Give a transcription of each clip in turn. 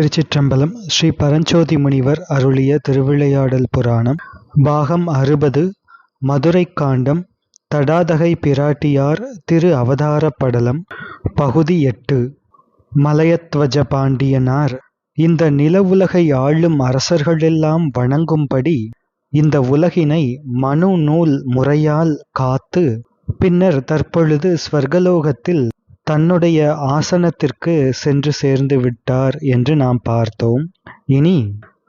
திருச்சிற்றம்பலம் ஸ்ரீ பரஞ்சோதி முனிவர் அருளிய திருவிளையாடல் புராணம். பாகம் அறுபது மதுரை காண்டம் தடாதகை பிராட்டியார் திரு அவதார படலம் பகுதி எட்டு மலையத்வஜ பாண்டியனார். இந்த நிலவுலகை ஆளும் அரசர்களெல்லாம் வணங்கும்படி இந்த உலகினை மனு நூல் முறையால் காத்து பின்னர் தற்பொழுது ஸ்வர்கலோகத்தில் தன்னுடைய ஆசனத்திற்கு சென்று சேர்ந்து விட்டார் என்று நாம் பார்த்தோம். இனி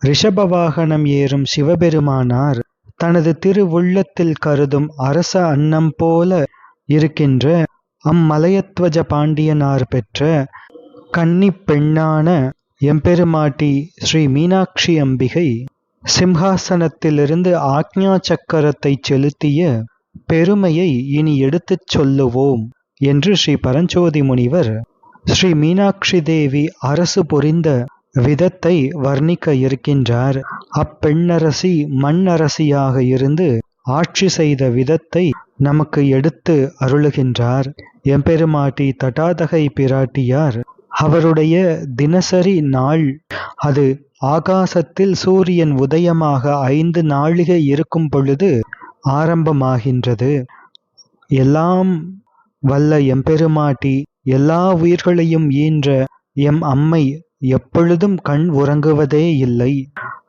ரிஷப வாகனம் ஏறும் சிவபெருமானார் தனது திருவுள்ளத்தில் கருதும் அரச அன்னம் போல இருக்கின்ற அம்மலையத்வஜ பாண்டியனார் பெற்ற கன்னி பெண்ணான எம்பெருமாட்டி ஸ்ரீ மீனாட்சி அம்பிகை சிம்ஹாசனத்திலிருந்து ஆக்ஞா சக்கரத்தை செலுத்திய பெருமையை இனி எடுத்துச் சொல்லுவோம். என்று ஸ்ரீ பரஞ்சோதி முனிவர் ஸ்ரீ மீனாட்சி தேவி அரசு புரிந்த விதத்தை வர்ணிக்க இருக்கின்றார். அப்பெண்ணரசி மண்ணரசியாக இருந்து ஆட்சி செய்த விதத்தை நமக்கு எடுத்து அருளுகின்றார். எம்பெருமாட்டி தட்டாதகை பிராட்டியார் அவருடைய தினசரி நாள் அது ஆகாசத்தில் சூரியன் உதயமாக ஐந்து நாழிகை இருக்கும் பொழுது ஆரம்பமாகின்றது. எல்லாம் வல்ல எம்பெருமாட்டி எல்லா உயிர்களையும் ஈன்ற எம் அம்மை எப்பொழுதும் கண் உறங்குவதே இல்லை.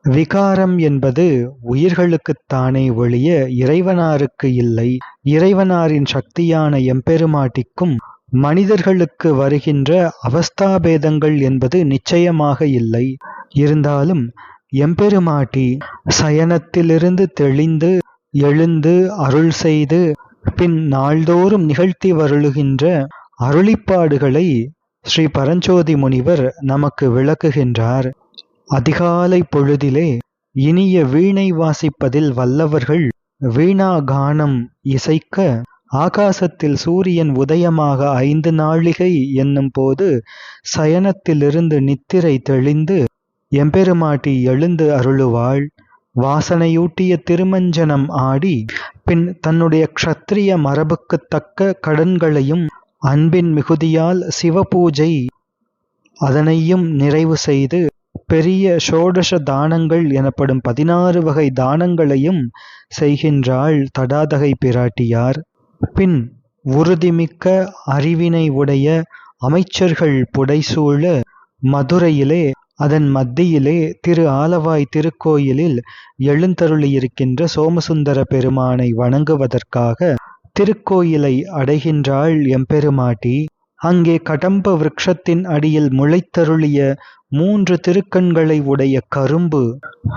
விகாரம் என்பது உயிர்களுக்குத்தானே ஒழிய இறைவனாருக்கு இல்லை. இறைவனாரின் சக்தியான எம்பெருமாட்டிக்கும் மனிதர்களுக்கு வருகின்ற அவஸ்தாபேதங்கள் என்பது நிச்சயமாக இல்லை. இருந்தாலும் எம்பெருமாட்டி சயனத்திலிருந்து தெளிந்து எழுந்து அருள் செய்து பின் நாள்தோறும் நிகழ்த்தி வருளுகின்ற அருளிப்பாடுகளை ஸ்ரீ பரஞ்சோதி முனிவர் நமக்கு விளக்குகின்றார். அதிகாலை பொழுதிலே இனிய வீணை வாசிப்பதில் வல்லவர்கள் வீணா கானம் இசைக்க ஆகாசத்தில் சூரியன் உதயமாக ஐந்து நாழிகை என்னும் போது சயனத்திலிருந்து நித்திரை தெளிந்து எம்பெருமாட்டி எழுந்து அருளுவாள். வாசனையூட்டிய திருமஞ்சனம் ஆடி பின் தன்னுடைய க்ஷத்திரிய மரபுக்குத் தக்க கடன்களையும் அன்பின் மிகுதியால் சிவபூஜை அதனையும் நிறைவு செய்து பெரிய ஷோடஷ தானங்கள் எனப்படும் பதினாறு வகை தானங்களையும் செய்கின்றாள் தடாதகை பிராட்டியார். பின் உறுதிமிக்க அறிவினை உடைய அமைச்சர்கள் புடைசூழ மதுரையிலே அதன் மத்தியிலே திரு ஆலவாய் திருக்கோயிலில் எழுந்தருளியிருக்கின்ற சோமசுந்தர பெருமானை வணங்குவதற்காக திருக்கோயிலை அடைகின்றாள் எம்பெருமாட்டி. அங்கே கடம்ப விரக்ஷத்தின் அடியில் முளைத்தருளிய மூன்று திருக்கண்களை உடைய கரும்பு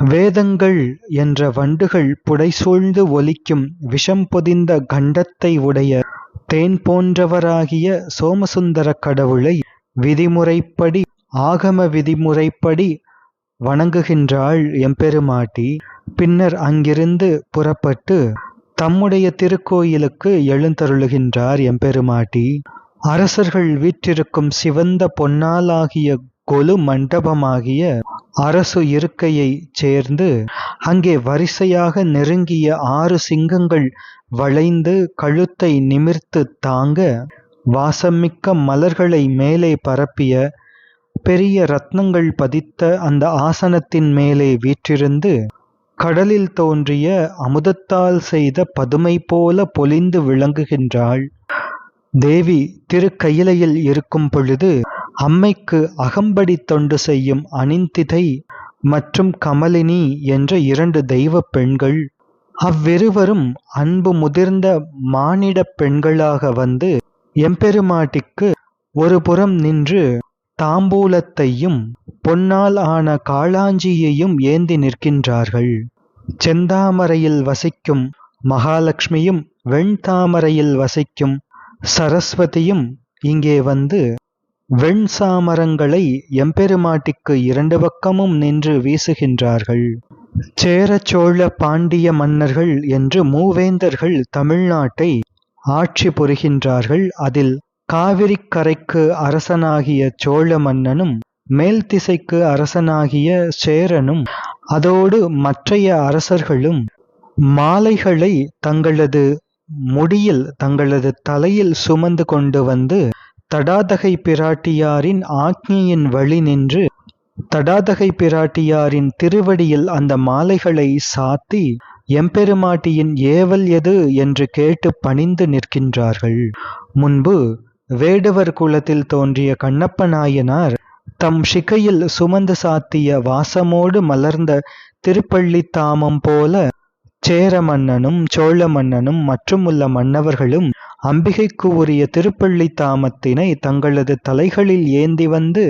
வேதங்கள் என்ற வண்டுகள் புடைசூழ்ந்து ஒலிக்கும் விஷம் பொதிந்த கண்டத்தை உடைய தேன் போன்றவராகிய சோமசுந்தர கடவுளை விதிமுறைப்படி ஆகம விதிமுறைப்படி வணங்குகின்றாள் எம்பெருமாட்டி. பின்னர் அங்கிருந்து புறப்பட்டு தம்முடைய திருக்கோயிலுக்கு எழுந்தருளுகின்றார் எம்பெருமாட்டி. அரசர்கள் வீற்றிருக்கும் சிவந்த பொன்னாலாகிய கொலு மண்டபமாகிய அரசு இருக்கையை சேர்ந்து அங்கே வரிசையாக நெருங்கிய ஆறு சிங்கங்கள் வளைந்து கழுத்தை நிமிர்த்து தாங்க வாசமிக்க மலர்களை மேலே பரப்பிய பெரிய ரத்னங்கள் பதித்த அந்த ஆசனத்தின் மேலே வீற்றிருந்து கடலில் தோன்றிய அமுதத்தால் செய்த பதுமை போல பொலிந்து விளங்குகின்றாள். தேவி திருக்கையிலையில் இருக்கும் பொழுது அம்மைக்கு அகம்படி தொண்டு செய்யும் அனிந்திதை மற்றும் கமலினி என்ற இரண்டு தெய்வ பெண்கள் அவ்விருவரும் அன்பு முதிர்ந்த மானிட பெண்களாக வந்து எம்பெருமாட்டிக்கு ஒரு புறம் நின்று தாம்பூலத்தையும் பொன்னால் ஆன காளாஞ்சியையும் ஏந்தி நிற்கின்றார்கள். செந்தாமரையில் வசிக்கும் மகாலட்சுமியும் வெண்தாமரையில் வசிக்கும் சரஸ்வதியும் இங்கே வந்து வெண் சாமரங்களை எம்பெருமாட்டிக்கு இரண்டு பக்கமும் நின்று வீசுகின்றார்கள். சேர சோழ பாண்டிய மன்னர்கள் என்று மூவேந்தர்கள் தமிழ்நாட்டை ஆட்சி புரிகின்றார்கள். அதில் காவிரிக்கரைக்கு அரசனாகிய சோழ மன்னனும் மேல் திசைக்கு அரசனாகிய சேரனும் அதோடு மற்றைய அரசர்களும் மாலைகளை தங்களது முடியில் தங்களது தலையில் சுமந்து கொண்டு வந்து தடாதகை பிராட்டியாரின் ஆக்ஞையின் வழி நின்று தடாதகை பிராட்டியாரின் திருவடியில் அந்த மாலைகளை சாத்தி எம்பெருமாட்டியின் ஏவல் எது? என்று கேட்டு பணிந்து நிற்கின்றார்கள். முன்பு வேடுவர் குலத்தில் தோன்றிய கண்ணப்ப நாயனார் தம் ஷிகையில் சுமந்து சாத்திய வாசமோடு மலர்ந்த திருப்பள்ளித்தாமம் போல சேர மன்னனும் சோழ மன்னனும் மற்றும் உள்ள மன்னவர்களும் அம்பிகைக்கு உரிய திருப்பள்ளி தாமத்தினை தங்களது தலைகளில் ஏந்தி வந்து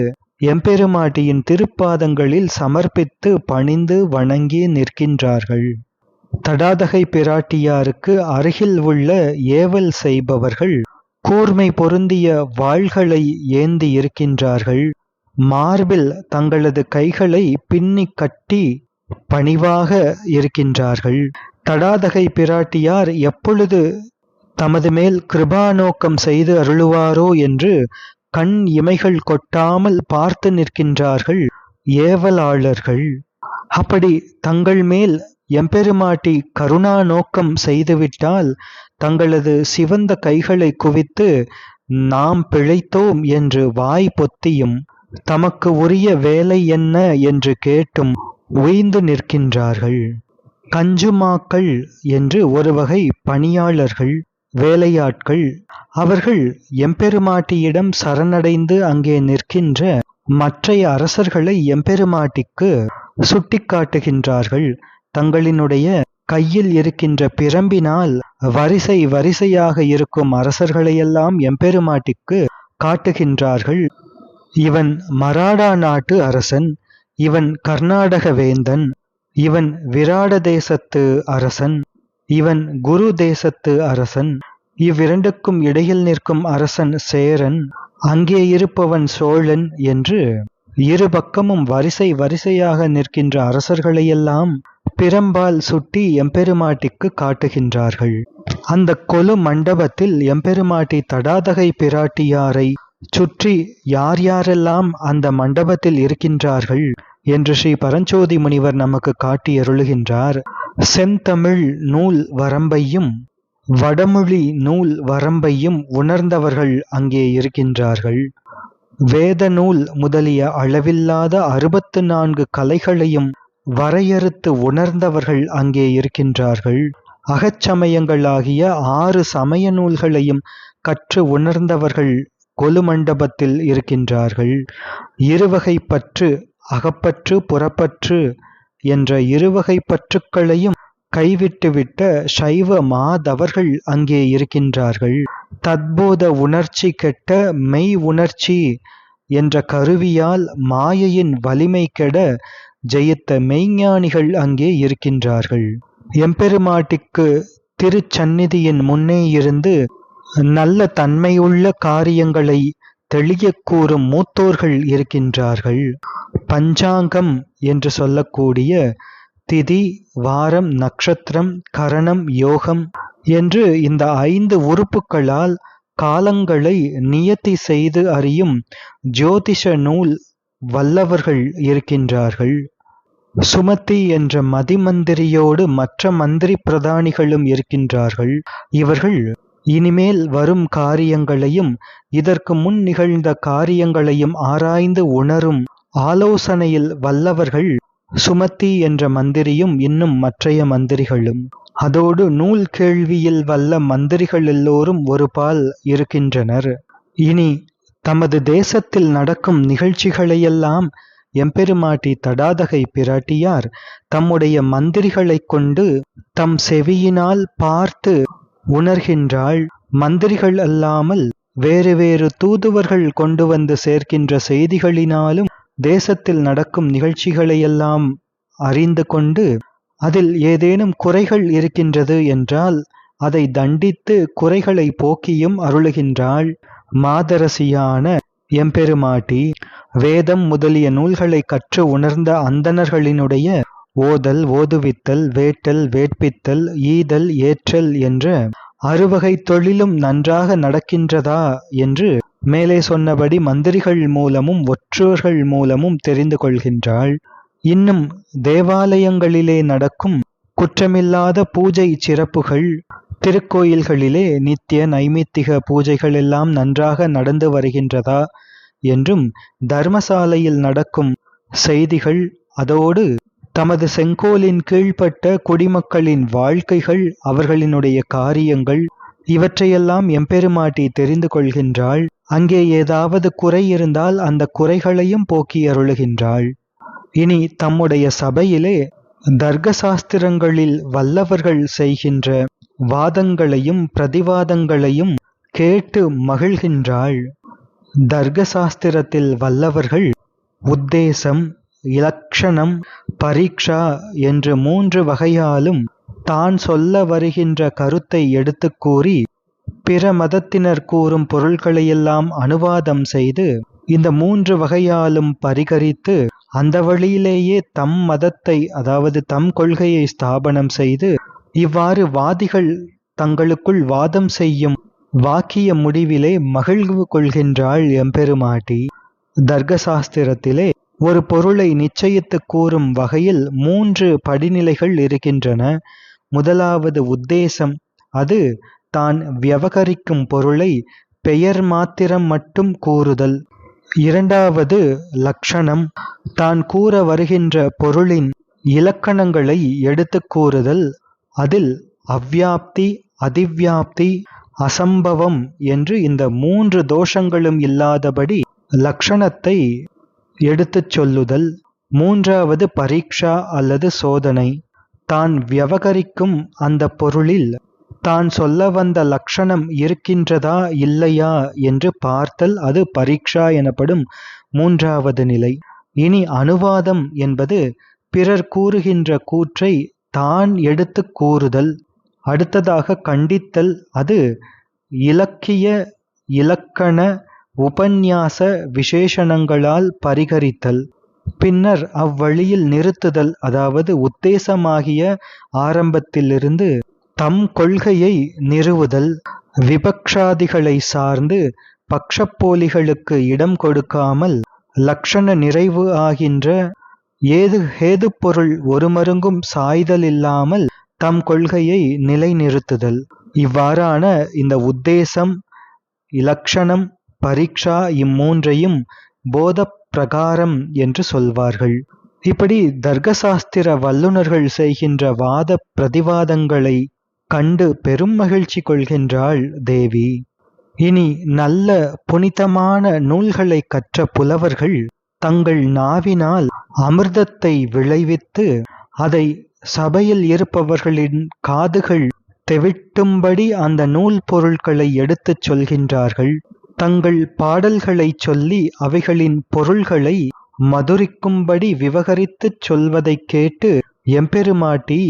எம்பெருமாட்டியின் திருப்பாதங்களில் சமர்ப்பித்து பணிந்து வணங்கி நிற்கின்றார்கள். தடாதகை பிராட்டியாருக்கு அருகில் உள்ள ஏவல் செய்பவர்கள் கூர்மை பொருந்திய வாள்களை ஏந்தி இருக்கின்றார்கள். மார்பில் தங்களது கைகளை பின்னி கட்டி பணிவாக இருக்கின்றார்கள். தடாதகை பிராட்டியார் எப்பொழுது தமது மேல் கிருபாநோக்கம் செய்து அருளுவாரோ என்று கண் இமைகள் கொட்டாமல் பார்த்து நிற்கின்றார்கள் ஏவலாளர்கள். அப்படி தங்கள் மேல் எம்பெருமாட்டி கருணா நோக்கம் செய்துவிட்டால் தங்களது சிவந்த கைகளை குவித்து நாம் பிழைத்தோம் என்று வாய் பொத்தியும் தமக்கு உரிய வேலை என்ன? என்று கேட்டும் உய்ந்து நிற்கின்றார்கள். கஞ்சுமாக்கள் என்று ஒரு வகை பணியாளர்கள் வேலையாட்கள் அவர்கள் எம்பெருமாட்டியிடம் சரணடைந்து அங்கே நிற்கின்ற மற்றைய அரசர்களை எம்பெருமாட்டிக்கு சுட்டிக்காட்டுகின்றார்கள். தங்களினுடைய கையில் இருக்கின்ற பிரம்பினால் வரிசை வரிசையாக இருக்கும் அரசர்களையெல்லாம் எம்பெருமாட்டிக்கு காட்டுகின்றார்கள். இவன் மராடா நாட்டு அரசன் இவன் கர்நாடக வேந்தன் இவன் விராட தேசத்து அரசன் இவன் குரு தேசத்து அரசன். இவ்விரண்டுக்கும் இடையில் நிற்கும் அரசன் சேரன் அங்கே இருப்பவன் சோழன் என்று இரு பக்கமும் வரிசை வரிசையாக நிற்கின்ற அரசர்களையெல்லாம் பிரம்பால் சுட்டி எம்பெருமாட்டிக்கு காட்டுகின்றார்கள். அந்த கொலு மண்டபத்தில் எம்பெருமாட்டி தடாதகை பிராட்டியாரை சுற்றி யார் யாரெல்லாம் அந்த மண்டபத்தில் இருக்கின்றார்கள் என்று ஸ்ரீ பரஞ்சோதி முனிவர் நமக்கு காட்டி அருளுகின்றார் செந்தமிழ் நூல் வரம்பையும் வடமொழி நூல் வரம்பையும் உணர்ந்தவர்கள் அங்கே இருக்கின்றார்கள். வேதநூல் முதலிய அளவில்லாத அறுபத்து நான்கு கலைகளையும் வரையறுத்து உணர்ந்தவர்கள் அங்கே இருக்கின்றார்கள். அகச்சமயங்களாகிய ஆறு சமய நூல்களையும் கற்று உணர்ந்தவர்கள் கொலுமண்டபத்தில் இருக்கின்றார்கள். இருவகை பற்று அகப்பற்று புறப்பற்று என்ற இருவகை பற்றுக்களையும் கைவிட்டுவிட்ட சைவ மாதவர்கள் அங்கே இருக்கின்றார்கள். தத்போத உணர்ச்சி கெட்ட மெய் உணர்ச்சி என்ற கருவியால் மாயையின் வலிமை கெட ஜெயித்த மெய்ஞானிகள் அங்கே இருக்கின்றார்கள். எம்பெருமாட்டிக்கு திருச்சந்நிதியின் முன்னே இருந்து நல்ல தன்மையுள்ள காரியங்களை தெளிய கூறும் மூத்தோர்கள் இருக்கின்றார்கள். பஞ்சாங்கம் என்று சொல்லக்கூடிய திதி வாரம் நட்சத்திரம் கரணம் யோகம் என்று இந்த ஐந்து உறுப்புகளால் காலங்களை நியத்தி செய்து அறியும் ஜோதிஷ நூல் வல்லவர்கள் இருக்கின்றார்கள். சுமதி என்ற மதிமந்திரியோடு மற்ற மந்திரி பிரதானிகளும் இருக்கின்றார்கள். இவர்கள் இனிமேல் வரும் காரியங்களையும் இதற்கு முன் நிகழ்ந்த காரியங்களையும் ஆராய்ந்து உணரும் ஆலோசனையில் வல்லவர்கள் சுமத்தி என்ற மந்திரியும் இன்னும் மற்றைய மந்திரிகளும். அதோடு நூல் கேள்வியில் வல்ல மந்திரிகள் எல்லோரும் இருக்கின்றனர். இனி தமது தேசத்தில் நடக்கும் நிகழ்ச்சிகளையெல்லாம் எம்பெருமாட்டி தடாதகை பிராட்டியார் தம்முடைய மந்திரிகளைக் கொண்டு தம் செவியினால் பார்த்து உணர்கின்றாள். மந்திரிகள் அல்லாமல் வேறு வேறு தூதுவர்கள் கொண்டு வந்து சேர்க்கின்ற செய்திகளினாலும் தேசத்தில் நடக்கும் நிகழ்ச்சிகளையெல்லாம் அறிந்து கொண்டு அதில் ஏதேனும் குறைகள் இருக்கின்றது என்றால் அதை தண்டித்து குறைகளை போக்கியும் அருளுகின்றாள் மாதரசியான எம்பெருமாட்டி. வேதம் முதலிய நூல்களை கற்று உணர்ந்த அந்தணர்களினுடைய ஓதல் ஓதுவித்தல் வேட்டல் வேட்பித்தல் ஈதல் ஏற்றல் என்ற அறுவகை தொழிலும் நன்றாக நடக்கின்றதா என்று மேலே சொன்னபடி மந்திரிகள் மூலமும் ஒற்றோர்கள் மூலமும் தெரிந்து கொள்கின்றாள். இன்னும் தேவாலயங்களிலே நடக்கும் குற்றமில்லாத பூஜை சிறப்புகள் திருக்கோயில்களிலே நித்திய நைமித்திக பூஜைகள் எல்லாம் நன்றாக நடந்து வருகின்றதா என்றும் தர்மசாலையில் நடக்கும் செய்திகள் அதோடு தமது செங்கோலின் கீழ்ப்பட்ட குடிமக்களின் வாழ்க்கைகள் அவர்களினுடைய காரியங்கள் இவற்றையெல்லாம் எம்பெருமாட்டி தெரிந்து கொள்கின்றாள். அங்கே ஏதாவது குறை இருந்தால் அந்த குறைகளையும் போக்கி அருளுகின்றாள். இனி தம்முடைய சபையிலே தர்க்க சாஸ்திரங்களில் வல்லவர்கள் செய்கின்ற வாதங்களையும் பிரதிவாதங்களையும் கேட்டு மகிழ்கின்றாள். தர்க்க சாஸ்திரத்தில் வல்லவர்கள் உத்தேசம் இலக்ஷணம் பரீட்சா என்று மூன்று வகையாலும் தான் சொல்ல வருகின்ற கருத்தை எடுத்துக் கூறி பிற மதத்தினர் கூறும் பொருள்களையெல்லாம் அனுவாதம் செய்து இந்த மூன்று வகையாலும் பரிகரித்து அந்த வழியிலேயே தம் மதத்தை அதாவது தம் கொள்கையை ஸ்தாபனம் செய்து இவ்வாறு வாதிகள் தங்களுக்குள் வாதம் செய்யும் வாக்கிய முடிவிலே மகிழ்வு கொள்கின்றாள் எம்பெருமாட்டி. தர்க்க சாஸ்திரத்திலே ஒரு பொருளை நிச்சயித்து கூறும் வகையில் மூன்று படிநிலைகள் இருக்கின்றன. முதலாவது உத்தேசம் அது தான் வியவகரிக்கும் பொருளை பெயர் மாத்திரம் மட்டும் கூறுதல். இரண்டாவது லக்ஷணம் தான் கூற வருகின்ற பொருளின் இலக்கணங்களை எடுத்து கூறுதல். அதில் அவ்வியாப்தி அதிவ்யாப்தி அசம்பவம் என்று இந்த மூன்று தோஷங்களும் இல்லாதபடி லக்ஷணத்தை எடுத்துச் சொல்லுதல். மூன்றாவது பரீட்சா அல்லது சோதனை தான் வியவகரிக்கும் அந்த பொருளில் தான் சொல்ல வந்த லக்ஷணம் இருக்கின்றதா இல்லையா என்று பார்த்தல் அது பரீட்சா எனப்படும் மூன்றாவது நிலை. இனி அனுவாதம் என்பது பிறர் கூறுகின்ற கூற்றை தான் எடுத்து கூறுதல் அடுத்ததாக கண்டித்தல் அது இலக்கிய இலக்கண உபந்நியாச விசேஷணங்களால் பரிகரித்தல். பின்னர் அவ்வழியில் நிறுத்துதல் அதாவது உத்தேசமாகிய ஆரம்பத்திலிருந்து தம் கொள்கையை நிறுவுதல் விபக்ஷாதிகளை சார்ந்து பக்ஷப்போலிகளுக்கு இடம் கொடுக்காமல் லக்ஷண நிறைவு ஆகின்ற ஏது ஹேது பொருள் ஒருமருங்கும் சாய்தல் இல்லாமல் தம் கொள்கையை நிலைநிறுத்துதல். இவ்வாறான இந்த உத்தேசம் இலக்ஷணம் பரீட்சா இம்மூன்றையும் போத பிரகாரம் என்று சொல்வார்கள். இப்படி தர்க்கசாஸ்திர வல்லுநர்கள் செய்கின்ற வாத பிரதிவாதங்களை கண்டு பெரும் மகிழ்ச்சி கொள்கின்றாள் தேவி. இனி நல்ல புனிதமான நூல்களை கற்ற புலவர்கள் தங்கள் நாவினால் அமிர்தத்தை விளைவித்து அதை சபையில் இருப்பவர்களின் காதுகள் தெவிட்டும்படி அந்த நூல் பொருட்களை எடுத்துச் சொல்கின்றார்கள். தங்கள் பாடல்களை சொல்லி அவைகளின் பொருள்களை மதுரிக்கும்படி விவகரித்துச் சொல்வதைக் கேட்டு எம்பெருமாட்டி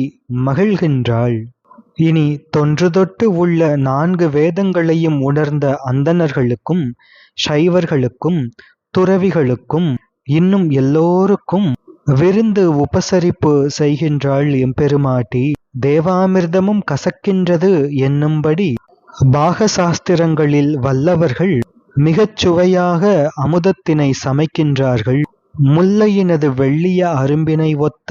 மகிழ்கின்றாள். இனி தொன்று தொட்டு உள்ள நான்கு வேதங்களையும் உணர்ந்த அந்தணர்களுக்கும் சைவர்களுக்கும் துறவிகளுக்கும் இன்னும் எல்லோருக்கும் விருந்து உபசரிப்பு செய்கின்றாள் எம்பெருமாட்டி. தேவாமிர்தமும் கசக்கின்றது என்னும்படி பாகசாஸ்திரங்களில் வல்லவர்கள் மிகச் சுவையாக அமுதத்தினை சமைக்கின்றார்கள். முல்லையினது வெள்ளிய அரும்பினை ஒத்த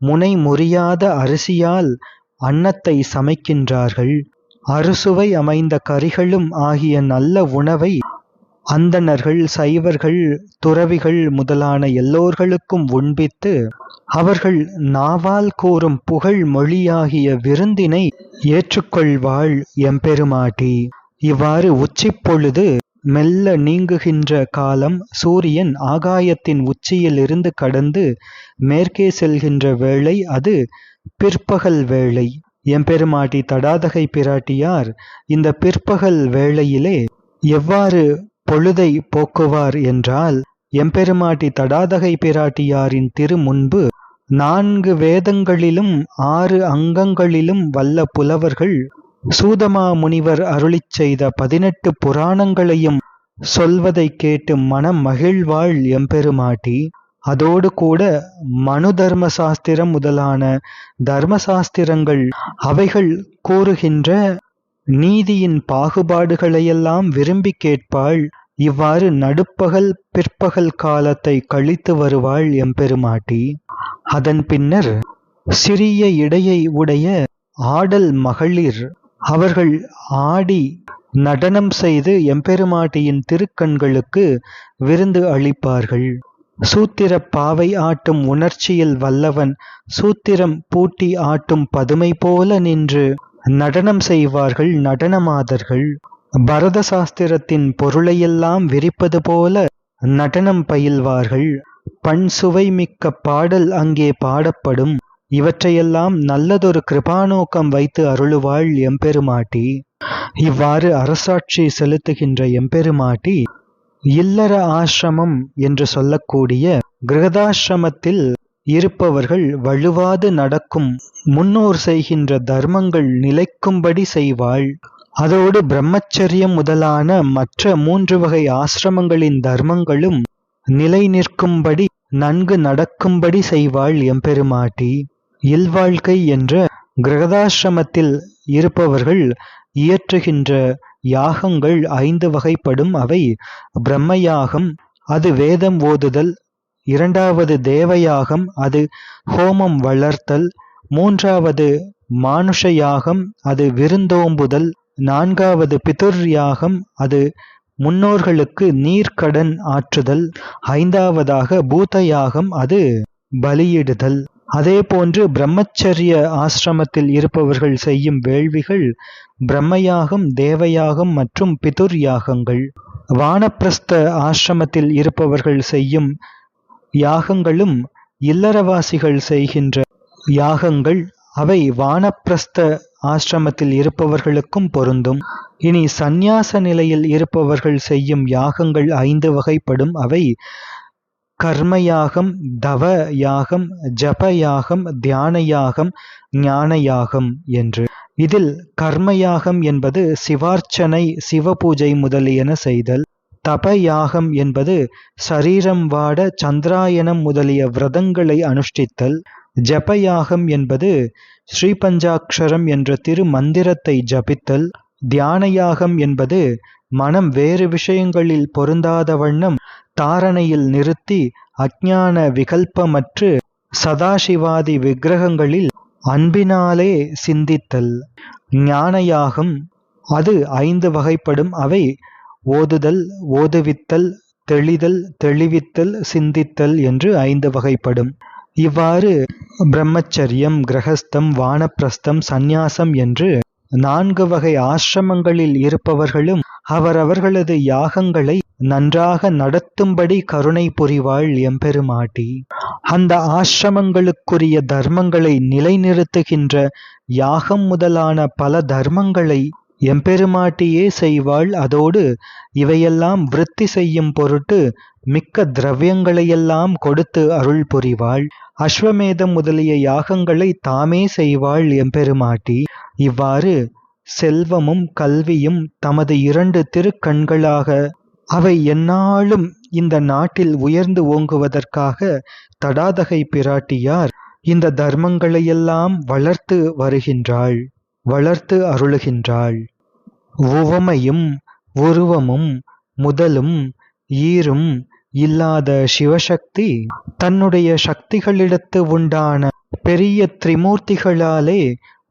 முனை முறியாத அரிசியால் அன்னத்தை சமைக்கின்றார்கள். அறுசுவை அமைந்த கறிகளும் ஆகிய நல்ல உணவை அந்தணர்கள் சைவர்கள் துறவிகள் முதலான எல்லோர்களுக்கும் உண்பித்து அவர்கள் நாவால் கூறும் புகழ் மொழியாகிய விருந்தினை ஏற்றுக்கொள்வாள் எம்பெருமாட்டி. இவ்வாறு உச்சிப்பொழுது மெல்ல நீங்குகின்ற காலம் சூரியன் ஆகாயத்தின் உச்சியிலிருந்து கடந்து மேற்கே செல்கின்ற வேளை அது பிற்பகல் வேளை. எம்பெருமாட்டி தடாதகை பிராட்டியார் இந்த பிற்பகல் வேளையிலே எவ்வாறு பொழுதை போக்குவார் என்றால் எம்பெருமாட்டி தடாதகை பிராட்டியாரின் திரு முன்பு நான்கு வேதங்களிலும் ஆறு அங்கங்களிலும் வல்ல புலவர்கள் சூதமா முனிவர் அருளிச் செய்த பதினெட்டு புராணங்களையும் சொல்வதைக் கேட்டு மனம் மகிழ்வாள் எம்பெருமாட்டி அதோடு கூட மனு தர்ம சாஸ்திரம் முதலான தர்மசாஸ்திரங்கள் அவைகள் கூறுகின்ற நீதியின் பாகுபாடுகளையெல்லாம் விரும்பி கேட்பாள். இவ்வாறு நடுப்பகல் பிற்பகல் காலத்தை கழித்து வருவாள் எம்பெருமாட்டி. அதன் பின்னர் சிறிய இடையை உடைய ஆடல் மகளிர் அவர்கள் ஆடி நடனம் செய்து எம்பெருமாட்டியின் திருக்கண்களுக்கு விருந்து அளிப்பார்கள். சூத்திரப் பாவை ஆட்டும் உணர்ச்சியில் வல்லவன் சூத்திரம் பூட்டி ஆட்டும் பதுமை போல நின்று நடனம் செய்வார்கள் நடனமாதர்கள். பரத சாஸ்திரத்தின் பொருளையெல்லாம் விரிப்பது போல நடனம் பயில்வார்கள். பண் சுவை மிக்க பாடல் அங்கே பாடப்படும். இவற்றையெல்லாம் நல்லதொரு கிருபாநோக்கம் வைத்து அருளுவாள் எம்பெருமாட்டி. இவ்வாறு அரசாட்சி செலுத்துகின்ற எம்பெருமாட்டி இல்லற ஆசிரமம் என்று சொல்லக்கூடிய கிரகதாசிரமத்தில் இருப்பவர்கள் வழுவாது நடக்கும் முன்னோர் செய்கின்ற தர்மங்கள் நிலைக்கும்படி செய்வாள். அதோடு பிரம்மச்சரியம் முதலான மற்ற மூன்று வகை ஆசிரமங்களின் தர்மங்களும் நிலை நிற்கும்படி நன்கு நடக்கும்படி செய்வாள் எம்பெருமாட்டி. இல்வாழ்க்கை என்ற கிரகதாசிரமத்தில் இருப்பவர்கள் இயற்றுகின்ற யாகங்கள் ஐந்து வகைப்படும் அவை. பிரம்மயாகம் அது வேதம் ஓதுதல். இரண்டாவது தேவயாகம் அது ஹோமம் வளர்த்தல். மூன்றாவது மானுஷ யாகம் அது விருந்தோம்புதல். நான்காவது பிதுர் யாகம் அது முன்னோர்களுக்கு நீர்க்கடன் ஆற்றுதல். ஐந்தாவதாக பூத யாகம் அது பலியிடுதல். அதே போன்று பிரம்மச்சரிய ஆசிரமத்தில் இருப்பவர்கள் செய்யும் வேள்விகள் பிரம்மயாகம் தேவயாகம் மற்றும் பிதுர் யாகங்கள் வானப்பிரஸ்த ஆசிரமத்தில் இருப்பவர்கள் செய்யும் யாகங்களும் இல்லறவாசிகள் செய்கின்ற யாகங்கள். அவை வானப்பிரஸ்த ஆசிரமத்தில் இருப்பவர்களுக்கும் பொருந்தும். இனி சந்நியாச நிலையில் இருப்பவர்கள் செய்யும் யாகங்கள் ஐந்து வகைப்படும். அவை கர்மயாகம் தவ யாகம் ஜப யாகம் தியான யாகம் ஞான யாகம் என்று. இதில் கர்மயாகம் என்பது சிவார்ச்சனை சிவபூஜை முதலியன செய்தல். தப யாகம் என்பது சரீரம் வாட சந்திராயனம் முதலிய விரதங்களை அனுஷ்டித்தல். ஜப யாகம் என்பது ஸ்ரீபஞ்சாட்சரம் என்ற திரு மந்திரத்தை ஜபித்தல். தியான யாகம் என்பது மனம் வேறு விஷயங்களில் பொருந்தாத வண்ணம் தாரணையில் நிறுத்தி அஜான விகல்பமற்று சதாசிவாதி விக்கிரகங்களில் அன்பினாலே சிந்தித்தல். ஞானயாகம் அது ஐந்து வகைப்படும் அவை. ஓதுதல் ஓதுவித்தல் தெளிதல் தெளிவித்தல் சிந்தித்தல் என்று ஐந்து வகைப்படும். இவ்வாறு பிரம்மச்சரியம் கிரகஸ்தம் வானப்பிரஸ்தம் சந்நியாசம் என்று நான்கு வகை ஆசிரமங்களில் இருப்பவர்களும் அவரவர்களது யாகங்களை நன்றாக நடத்தும்படி கருணை புரிவாள் எம்பெருமாட்டி. அந்த ஆசிரமங்களுக்குரிய தர்மங்களை நிலைநிறுத்துகின்ற யாகம் முதலான பல தர்மங்களை எம்பெருமாட்டியே செய்வாள். அதோடு இவையெல்லாம் விருத்தி செய்யும் பொருட்டு மிக்க திரவியங்களையெல்லாம் கொடுத்து அருள் புரிவாள். அஸ்வமேதம் முதலிய யாகங்களை தாமே செய்வாள் எம்பெருமாட்டி. இவ்வாறு செல்வமும் கல்வியும் தமது இரண்டு திருக்கண்களாக அவை எந்நாளும் இந்த நாட்டில் உயர்ந்து ஓங்குவதற்காக தடாதகை பிராட்டியார் இந்த தர்மங்களையெல்லாம் வளர்த்து வருகின்றாள் வளர்த்து அருளுகின்றாள். உவமையும் உருவமும் முதலும் ஈரும் இல்லாத சிவசக்தி தன்னுடைய சக்திகளிடத்து உண்டான பெரிய திரிமூர்த்திகளாலே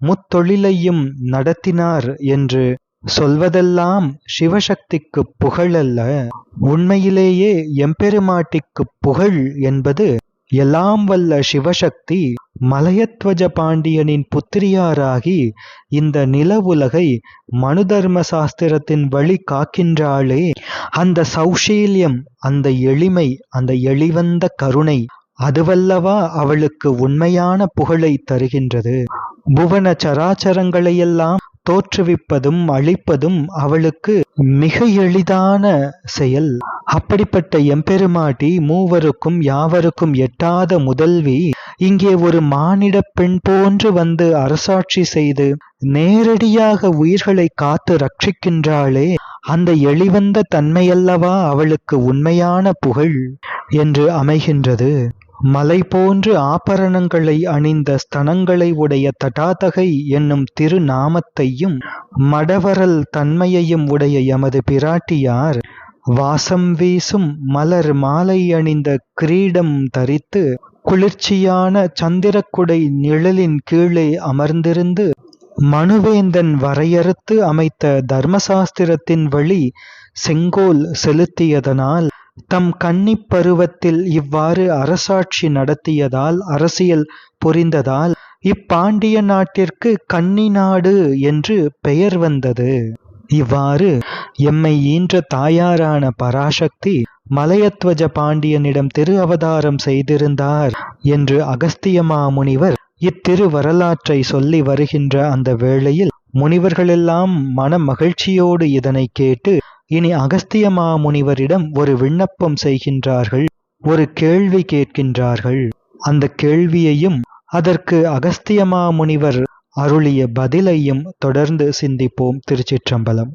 முத்தொழிலையும் நடத்தினார் என்று சொல்வதெல்லாம் சிவசக்திக்கு புகழல்ல. உண்மையிலேயே எம்பெருமாட்டிக்கு புகழ் என்பது எல்லாம் வல்ல சிவசக்தி மலையத்வஜ பாண்டியனின் புத்திரியாராகி இந்த நில உலகை மனுதர்ம சாஸ்திரத்தின் வழி காக்கின்றாளே. அந்த சௌஷீல்யம் அந்த எளிமை அந்த எளிவந்த கருணை அதுவல்லவா அவளுக்கு உண்மையான புகழை தருகின்றது. புவன சராச்சரங்களையெல்லாம் தோற்றுவிப்பதும் அழிப்பதும் அவளுக்கு மிக எளிதான செயல். அப்படிப்பட்ட எம்பெருமாட்டி மூவருக்கும் யாவருக்கும் எட்டாத முதல்வி இங்கே ஒரு மானிட பெண் போன்று வந்து அரசாட்சி செய்து நேரடியாக உயிர்களை காத்து ரட்சிக்கின்றாளே அந்த எளிவந்த தன்மையல்லவா அவளுக்கு உண்மையான புகழ் என்று அமைகின்றது. மலை போன்று ஆபரணங்களை அணிந்த ஸ்தனங்களை உடைய தடாதகை என்னும் திருநாமத்தையும் மடவரல் தன்மையையும் உடைய எமது பிராட்டியார் வாசம் வீசும் மலர் மாலை அணிந்த கிரீடம் தரித்து குளிர்ச்சியான சந்திரக்குடை நிழலின் கீழே அமர்ந்திருந்து மனுவேந்தன் வரையறுத்து அமைத்த தர்மசாஸ்திரத்தின் வழி செங்கோல் செலுத்தியதனால் தம் கன்னிப் பருவத்தில் இவ்வாறு அரசாட்சி நடத்தியதால் அரசியல் புரிந்ததால் இப்பாண்டிய நாட்டிற்கு கன்னி நாடு என்று பெயர் வந்தது. இவ்வாறு எம்மை ஈன்ற தாயாரான பராசக்தி மலையத்வஜ பாண்டியனிடம் திரு அவதாரம் செய்திருந்தார் என்று அகஸ்திய மாமுனிவர் இத்திரு வரலாற்றை சொல்லி வருகின்ற அந்த வேளையில் முனிவர்களெல்லாம் மன மகிழ்ச்சியோடு இதனை கேட்டு இனி அகஸ்திய மாமுனிவரிடம் ஒரு விண்ணப்பம் செய்கின்றார்கள் ஒரு கேள்வி கேட்கின்றார்கள். அந்த கேள்வியையும் அதற்கு அகஸ்திய மாமுனிவர் அருளிய பதிலையும் தொடர்ந்து சிந்திப்போம் திருச்சிற்றம்பலம்.